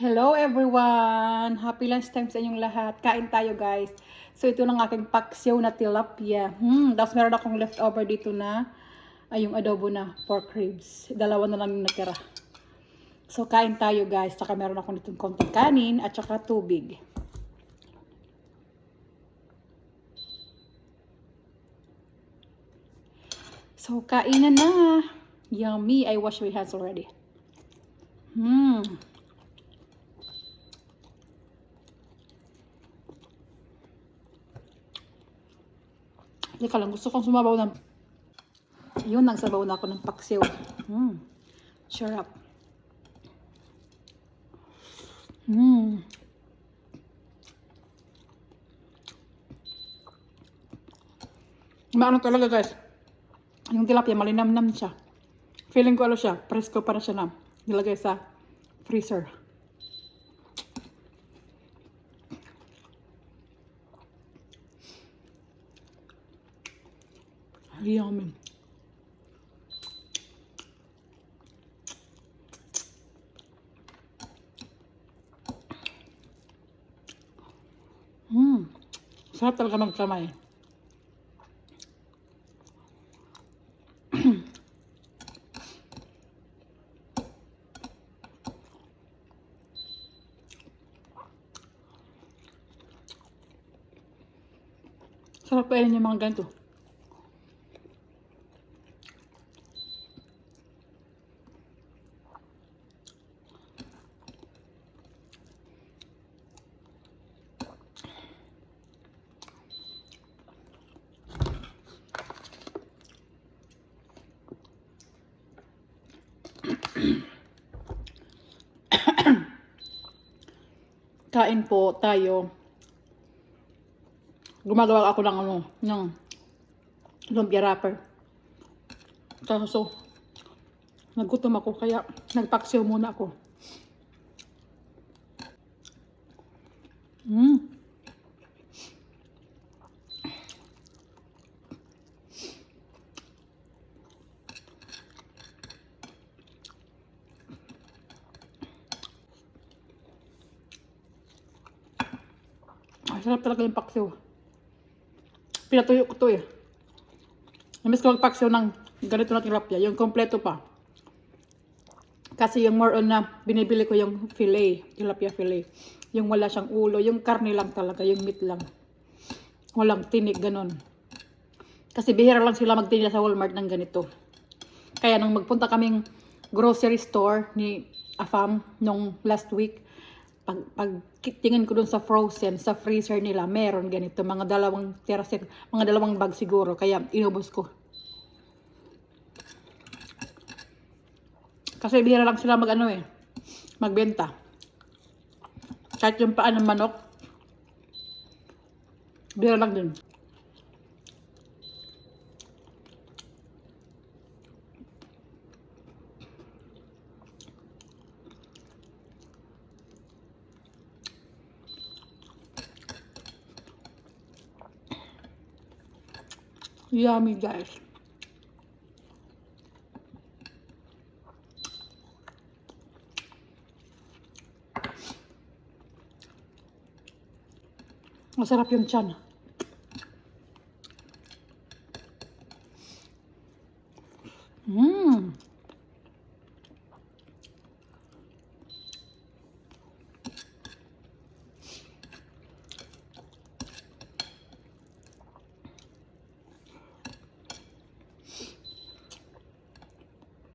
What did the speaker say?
Hello everyone! Happy lunchtime sa inyong lahat. Kain tayo guys. So ito ng aking paksiw na tilapia. Hmm, tapos meron akong leftover dito na ay yung adobo na pork ribs. Dalawa na lang yung natira. So kain tayo guys. Saka meron akong ditong konting kanin at saka tubig. So kainan na. Yummy. I wash my hands already. Hmm. Teka lang, gusto kong sumabaw ng... Yun, nagsabaw na ako ng paksiw. Mm. Sarap. Mm. Maano talaga guys. Yung tilapia, malinamnam siya. Feeling ko ano siya, presko para siya na nilagay sa freezer. Yummy. Mmm. Sarap talaga magkamay. Sarap kainin yung mga ganito. Kain po tayo. Gumagawa ako ng ano, ng lumpia wrapper. Kaso, nagutom ako kaya nagpaksiw muna ako. Mm. Ay, sarap talaga yung paksiw. Pinatuyo ko to eh. Namiss ko magpaksiw ng ganito na tilapia. Yung kompleto pa. Kasi yung more on na binibili ko yung fillet. Tilapia fillet. Yung wala siyang ulo. Yung karne lang talaga. Yung meat lang. Walang tinik ganon. Kasi bihira lang sila magtinda sa Walmart ng ganito. Kaya nang magpunta kaming grocery store ni Afam nung last week, pag, pag tingin ko dun sa frozen, sa freezer nila, meron ganito, mga dalawang terasik, mga dalawang bag siguro, kaya inubos ko. Kasi bihira lang sila mag ano eh, magbenta. Kahit yung paan ng manok, bihira lang din. Yummy, guys. Masarap yung chan. Mmm.